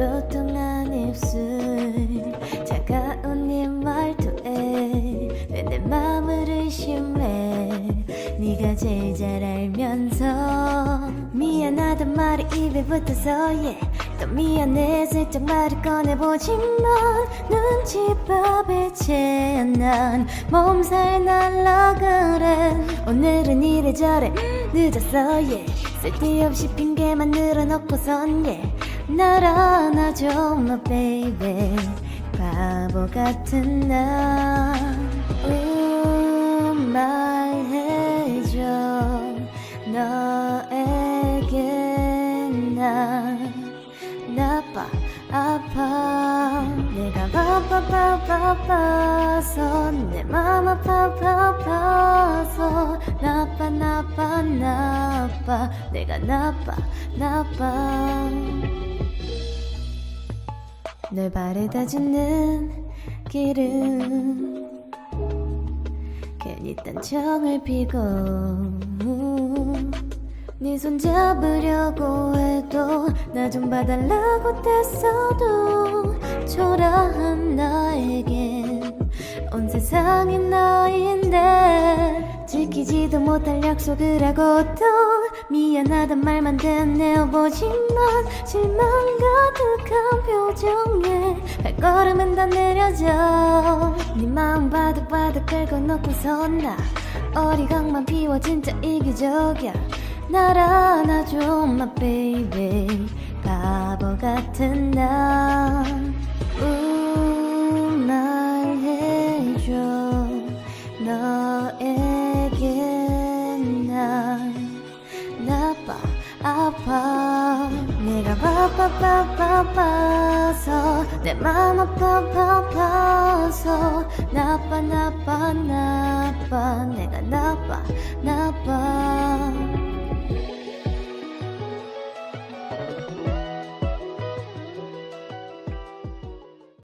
로통한 입술 차가운 네 말투에 왜내 맘을 의심해 네가 제일 잘 알면서 미안하단 말이 입에 붙어서 yeah. 또 미안해 슬쩍 말을 꺼내보지만 눈치밥에 채한 난 몸살 날라 그래 오늘은 이래저래 늦었어 yeah. 쓸데없이 핑계만 늘어놓고선 yeah. 날 안아줘 my baby. 바보 같은 나. 음, 말해줘 너에게 난 나빠 아파. 내가 바빠 바빠서 내 맘 아파 바빠서. 나빠 나빠 나빠. 내가 나빠 나빠 널 바래다 주는 길은 괜히 딴청을 피고 네 손 잡으려고 해도 나 좀 봐달라고 뗐어도 초라한 나에겐 온 세상이 너인데 지키지도 못할 약속을 하고 또 미안하단 말만 대내어보지만 실망 가득한 표정에 발걸음은 더 느려져. 네 마음 바득바득 긁어 놓고서 나 어리광만 피워 진짜 이기적이야. 날 안아줘 my baby. 바보 같은 나 바빠서 내맘 아파 바빠서 나빠 나빠 나빠. 내가 나빠 나빠